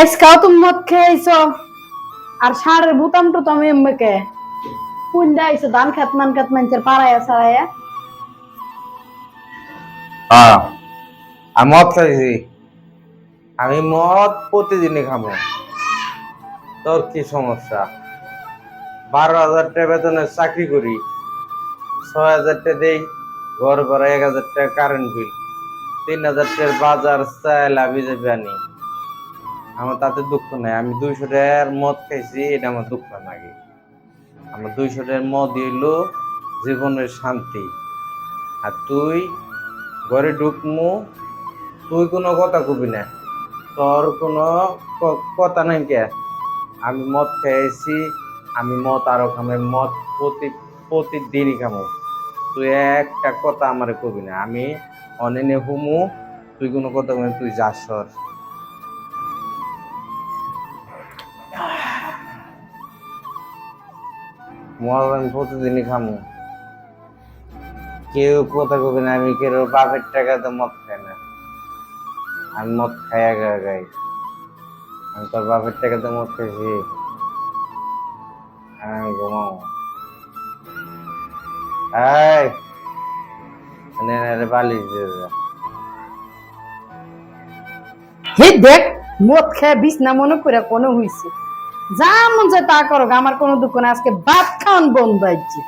আজকাও তুমি মদ খেয়েছো? আর সারের বুতাম তো তুমি এমকে কোন যাইছো ধান খেত মান খেত মানুষের পাড়ায় হ্যাঁ আমি মদ খাইছি। আমি মদ প্রতিদিনই খাব। তোর কি সমস্যা? বারো হাজার টাকা বেতনের চাকরি করি। ছয় হাজার টাকা দেই, ঘর ভাড়া এক হাজার টাকা কারেন্ট বিল তিন হাজার টাকার বাজার চাল আমি যাবি আনি। আমার তাতে দুঃখ নাই। আমি দুইশো টাকার মদ খাইছি, এটা আমার দুঃখ লাগে। আমার দুইশো টাকার মদ হইল জীবনের শান্তি। আর তুই ঘরে ঢুকমু, তুই কোনো কথা কবি না। তোর কোনো কথা নাই কে? আমি মদ খেয়েছি আমি মদ আরও খামে মদ প্রতি প্রতিদিনই খামো। তুই একটা কথা আমার কবি না। আমি অনেনে হুমু, তুই কোনো কথা তুই সর। আমি প্রতিদিনই খামু। কেউ কথা কবে না, আমি কেউ বাপের টাকাতে মদ খাই না। আমি মদ খাই আগে গাই আমি তোর বাপের টাকাতে মদ খাইছি। আমি ঘুমাও দেখ, মদ খেয়ে বিষ না মনে করে কোনো হইছে। যা মন চায় তা করো আমার কোনো দুঃখ না আজকে ভাত খাওয়ান বন্ধ হয়েছে।